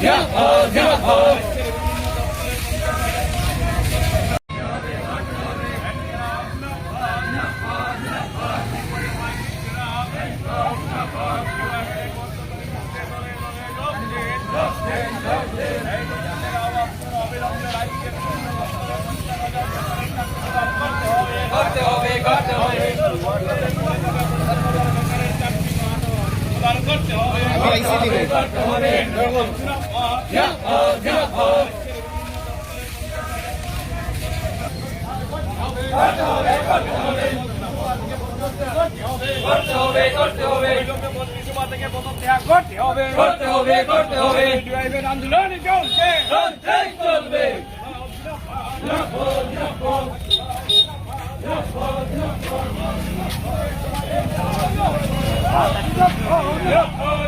জিয়া জিয়া করতে হবে করতে হবে। মন্ত্রিসভা থেকে পদত্যাগ করতে হবে করতে হবে। করতে হবে আন্দোলন চলছে। Yep.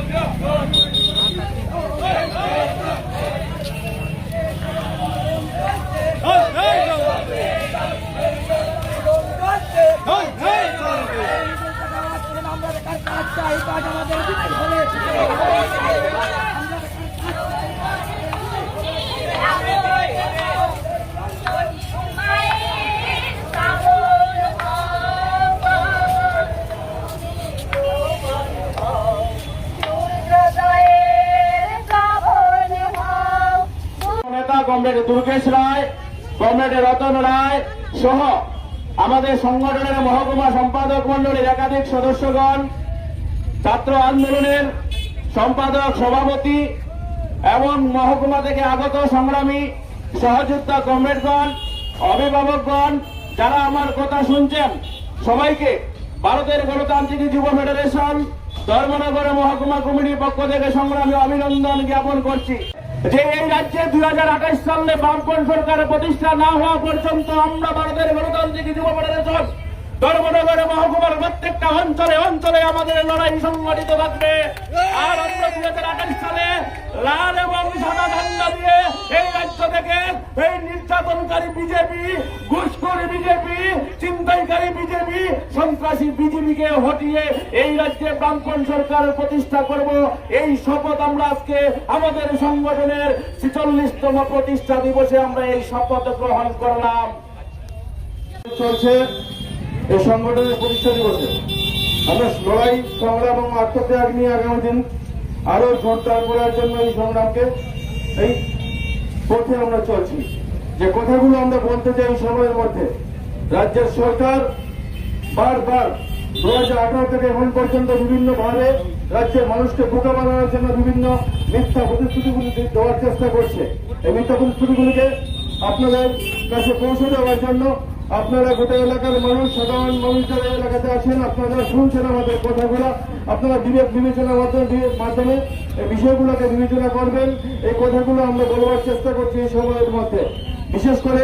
Comrade Durgesh Roy comrade Ratan Roy সহ আমাদের সংগঠনের মহকুমা সম্পাদক মন্ডলীর একাধিক সদস্যগণ, ছাত্র আন্দোলনের সম্পাদক সভাপতি এবং মহকুমা থেকে আগত সংগ্রামী সহযোদ্ধা কমরেডগণ, অভিভাবকগণ, যারা আমার কথা শুনছেন, সবাইকে ভারতের গণতান্ত্রিক যুব ফেডারেশন, ধর্মনগর মহকুমা কমিটির পক্ষ থেকে সংগ্রামী অভিনন্দন জ্ঞাপন করছি। যে এই রাজ্যে দুই হাজার আঠাশ সালে বামপন্থ সরকারের প্রতিষ্ঠা না হওয়া পর্যন্ত আমরা ভারতের গণতান্ত্রিক যুব ফেডারেশন ধর্মনগরে, মহকুমার প্রত্যেকটা অঞ্চলে অঞ্চলে আমাদের লড়াই সংগঠিত থাকবে। আর আমরা দুই হাজার আঠাশ সালে লাল এবং সাদা ঝান্ডা দিয়ে এই রাজ্য থেকে এই নির্যাতনকারী বিজেপি, ঘুষখোর বিজেপি চিন্তাইকারী সন্ত্রাসী বিজেপিকে হটিয়ে এই রাজ্যে বামপন সরকার প্রতিষ্ঠা করব। এই শপথ আমরা আজকে আমাদের সংগঠনের ছিচল্লিশতম প্রতিষ্ঠা দিবসে আমরা এই শপথ গ্রহণ করলাম। চলছে এই সংগঠনের প্রতিষ্ঠা দিবসে। আমরা লড়াই, সংগ্রাম এবং আত্মত্যাগ নিয়ে আগামী দিন আরও করার জন্য এই সংগ্রামকে এই পথে আমরা চলছি। যে কথাগুলো আমরা বলতে চাই সময়ের মধ্যে, রাজ্যের সরকার বারবার দু হাজার আঠারো থেকে এখন পর্যন্ত বিভিন্ন ভাবে রাজ্যের মানুষকে বোকা বানানোর জন্য বিভিন্ন মিথ্যা প্রতিশ্রুতিগুলি দেওয়ার চেষ্টা করছে। এই মিথ্যা প্রতিশ্রুতিগুলিকে আপনাদের কাছে পৌঁছে দেওয়ার জন্য আপনারা গোটা এলাকার মানুষ, সাধারণ মানুষ যারা এলাকাতে আছেন, আপনারা শুনছেন আমাদের কথাগুলো। আপনারা বিবেক বিবেচনার মাধ্যমে মাধ্যমে এই বিষয়গুলোকে বিবেচনা করবেন। এই কথাগুলো আমরা বলবার চেষ্টা করছি এই সময়ের মধ্যে। বিশেষ করে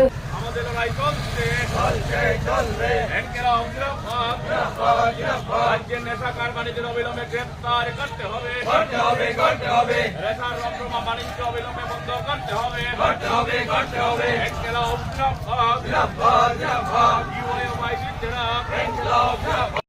লড়াই চলছে। চলছে চলবে ব্যাংকেরা অগ্রপথ রাজ্যের নেশা কারবারিদের অবিলম্বে গ্রেপ্তার করতে হবে। করতে হবে করতে হবে। নেশার রমরমা বাণিজ্য অবিলম্বে বন্ধ করতে হবে। করতে হবে করতে হবে। ব্যাংকেরা অগ্রপথ জিরাফত জিরাফত ইউএ ওয়াই বিদ্যা ইনকলাব জিরাফত